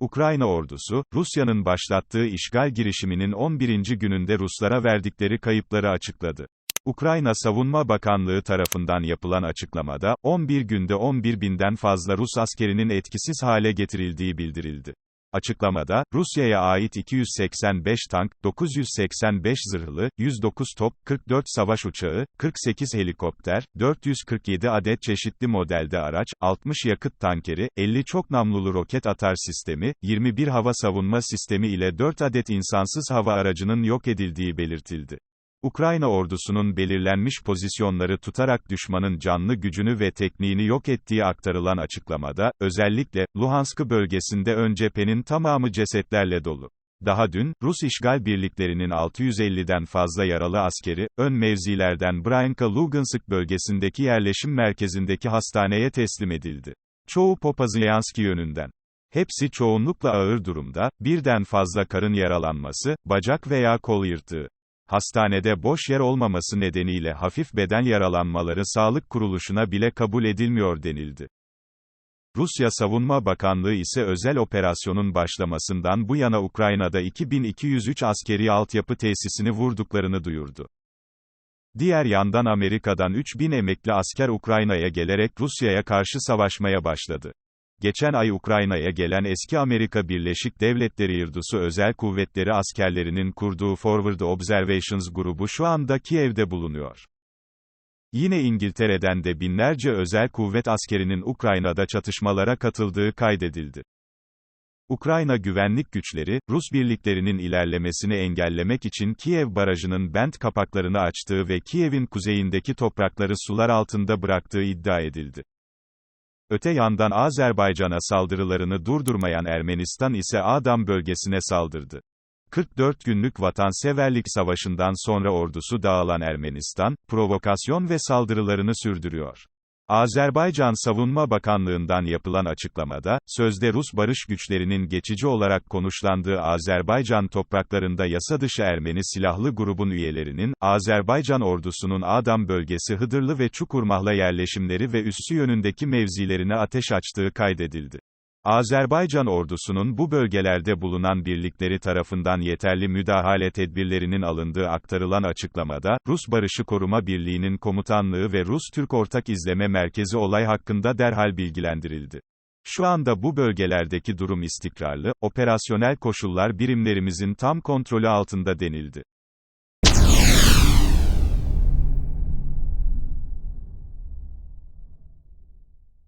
Ukrayna ordusu, Rusya'nın başlattığı işgal girişiminin 11. gününde Ruslara verdikleri kayıpları açıkladı. Ukrayna Savunma Bakanlığı tarafından yapılan açıklamada, 11 günde 11 binden fazla Rus askerinin etkisiz hale getirildiği bildirildi. Açıklamada, Rusya'ya ait 285 tank, 985 zırhlı, 109 top, 44 savaş uçağı, 48 helikopter, 447 adet çeşitli modelde araç, 60 yakıt tankeri, 50 çok namlulu roket atar sistemi, 21 hava savunma sistemi ile 4 adet insansız hava aracının yok edildiği belirtildi. Ukrayna ordusunun belirlenmiş pozisyonları tutarak düşmanın canlı gücünü ve tekniğini yok ettiği aktarılan açıklamada, özellikle, Luhansk bölgesinde ön cephenin tamamı cesetlerle dolu. Daha dün, Rus işgal birliklerinin 650'den fazla yaralı askeri, ön mevzilerden Bryanka-Lugansk bölgesindeki yerleşim merkezindeki hastaneye teslim edildi. Çoğu Popazyanski yönünden. Hepsi çoğunlukla ağır durumda, birden fazla karın yaralanması, bacak veya kol yırtığı. Hastanede boş yer olmaması nedeniyle hafif beden yaralanmaları sağlık kuruluşuna bile kabul edilmiyor denildi. Rusya Savunma Bakanlığı ise özel operasyonun başlamasından bu yana Ukrayna'da 2203 askeri altyapı tesisini vurduklarını duyurdu. Diğer yandan Amerika'dan 3000 emekli asker Ukrayna'ya gelerek Rusya'ya karşı savaşmaya başladı. Geçen ay Ukrayna'ya gelen eski Amerika Birleşik Devletleri Irdusu Özel Kuvvetleri askerlerinin kurduğu Forward Observations grubu şu anda Kiev'de bulunuyor. Yine İngiltere'den de binlerce özel kuvvet askerinin Ukrayna'da çatışmalara katıldığı kaydedildi. Ukrayna güvenlik güçleri, Rus birliklerinin ilerlemesini engellemek için Kiev barajının bent kapaklarını açtığı ve Kiev'in kuzeyindeki toprakları sular altında bıraktığı iddia edildi. Öte yandan Azerbaycan'a saldırılarını durdurmayan Ermenistan ise Adam bölgesine saldırdı. 44 günlük vatanseverlik savaşından sonra ordusu dağılan Ermenistan, provokasyon ve saldırılarını sürdürüyor. Azerbaycan Savunma Bakanlığı'ndan yapılan açıklamada, sözde Rus barış güçlerinin geçici olarak konuşlandığı Azerbaycan topraklarında yasadışı Ermeni silahlı grubun üyelerinin, Azerbaycan ordusunun Adam bölgesi Hıdırlı ve Çukurmahla yerleşimleri ve üssü yönündeki mevzilerine ateş açtığı kaydedildi. Azerbaycan ordusunun bu bölgelerde bulunan birlikleri tarafından yeterli müdahale tedbirlerinin alındığı aktarılan açıklamada, Rus Barışı Koruma Birliği'nin komutanlığı ve Rus-Türk Ortak İzleme Merkezi olay hakkında derhal bilgilendirildi. Şu anda bu bölgelerdeki durum istikrarlı, operasyonel koşullar birimlerimizin tam kontrolü altında denildi.